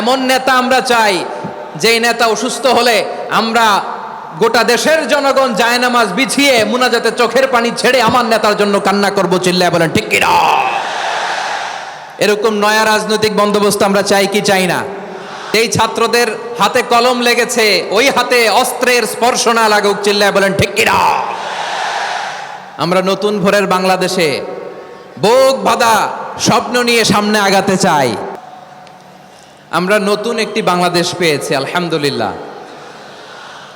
এমন নেতা আমরা চাই, যেই নেতা অসুস্থ হলে আমরা গোটা দেশের জনগণ জায়নামাজ বিছিয়ে মুনাজাতে চোখের পানি ছেড়ে আমার নেতার জন্য কান্না করব, চিল্লায় বলেন, ঠিক এরকম নয়া রাজনৈতিক বন্দোবস্ত আমরা চাই কি চাই না? এই ছাত্রদের হাতে কলম লেগেছে, ওই হাতে অস্ত্রের স্পর্শ না লাগুক, চিল্লায় বলেন, ঠিক কিনা? আমরা নতুন ভোরের বাংলাদেশে বোক বাঁধা স্বপ্ন নিয়ে সামনে আগাতে চাই। আমরা নতুন একটি বাংলাদেশ পেয়েছি, আলহামদুলিল্লাহ।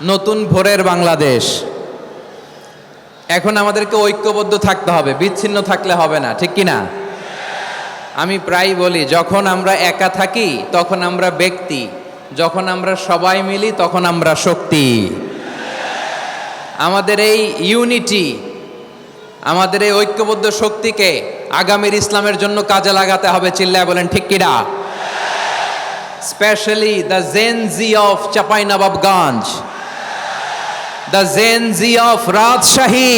নতুন ভোরের বাংলাদেশ। এখন আমাদেরকে ঐক্যবদ্ধ থাকতে হবে, বিচ্ছিন্ন থাকলে হবে না, ঠিক কি না আমি প্রায় বলি, যখন আমরা একা থাকি, তখন আমরা ব্যক্তি। যখন আমরা সবাই মিলি, তখন আমরা শক্তি। আমাদের এই ইউনিটি আমাদের এই ঐক্যবদ্ধ শক্তিকে আগামীর ইসলামের জন্য কাজে লাগাতে হবে, চিল্লায় বলেন, ঠিক কিনা? Specially the Gen Z of Chapainawabganj the Gen Z of Rajshahi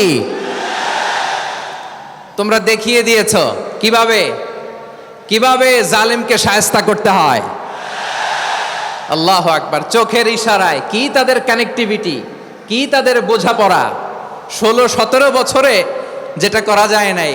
তোমরা দেখিয়ে দিয়েছ, কীভাবে? কীভাবে জালেমকে সায়স্তা করতে হয়? আল্লাহ আকবার, চোখের ইশারায়, কি তাদের কানেক্টিভিটি কি তাদের বোঝাপড়া? ষোলো সতেরো বছরে যেটা করা যায় নাই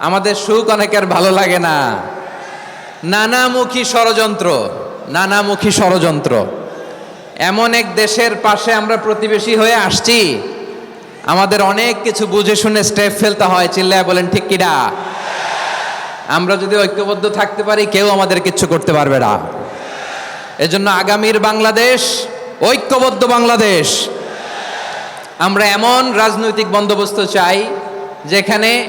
আমাদের সুখ অনেকের ভালো লাগে না। নানামুখী ষড়যন্ত্র নানামুখী ষড়যন্ত্র। এমন এক দেশের পাশে আমরা প্রতিবেশী হয়ে আসছি। আমাদের অনেক কিছু বুঝে শুনে স্টেপ ফেলতে হয়, চিল্লায় বলেন, ঠিক কিনা? আমরা যদি ঐক্যবদ্ধ থাকতে পারি, কেউ আমাদের কিচ্ছু করতে পারবে না। এজন্য আগামীর বাংলাদেশ, ঐক্যবদ্ধ বাংলাদেশ। আমরা এমন রাজনৈতিক বন্দোবস্ত চাই, যেখানে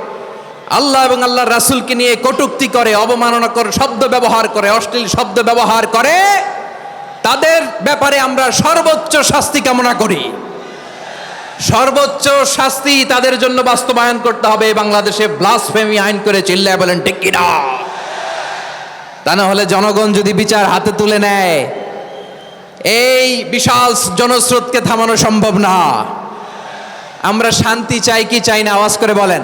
আল্লাহ এবং আল্লাহ রাসুলকে নিয়ে কটুক্তি করে অবমাননা করে শব্দ ব্যবহার করে, অশ্লীল শব্দ ব্যবহার করে, তাদের ব্যাপারে আমরা সর্বোচ্চ শাস্তি কামনা করি। সর্বোচ্চ শাস্তি তাদের জন্য বাস্তবায়ন করতে হবে। বাংলাদেশে ব্লাসফেমি আইন করে চিল্লায় বলেন কিনা তা না হলে জনগণ যদি বিচার হাতে তুলে নেয়, এই বিশাল জনস্রোতকে থামানো সম্ভব না। আমরা শান্তি চাই কি চাই না, আওয়াজ করে বলেন।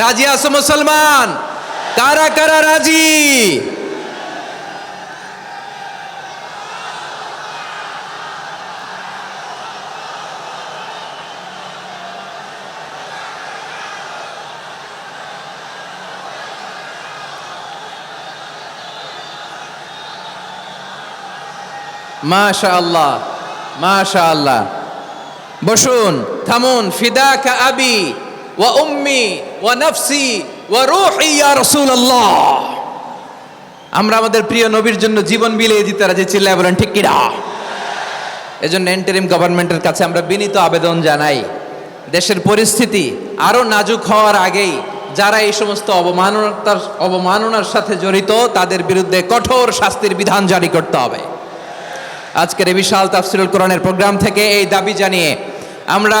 রাজি আছো মুসলমান? কারা কারা রাজি? মাশা আল্লাহ মাশা আল্লাহ বসুন থামুন ফিদাকা আবি। ওয়া ওয়া নফসি ওয়া রূহি ইয়া রাসূলুল্লাহ আমরা আমাদের প্রিয় নবীর জন্য জীবন বিলিয়ে দিতে রাজি চিল্লায় বলেন, ঠিক কিনা? এজন্য এন্টারিম গভর্নমেন্টের কাছে আমরা বিনীত আবেদন জানাই, দেশের পরিস্থিতি আরও নাজুক হওয়ার আগেই যারা এই সমস্ত অবমাননার অবমাননার সাথে জড়িত, তাদের বিরুদ্ধে কঠোর শাস্তির বিধান জারি করতে হবে। আজকের এই বিশাল তাফসিরুল কোরআনের প্রোগ্রাম থেকে এই দাবি জানিয়ে আমরা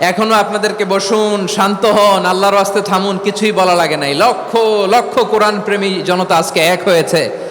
এখনও আপনাদেরকে বসুন, শান্ত হন, আল্লাহর আস্তে থামুন, কিছুই বলা লাগে নাই। লক্ষ লক্ষ কোরআন প্রেমী জনতা আজকে এক হয়েছে।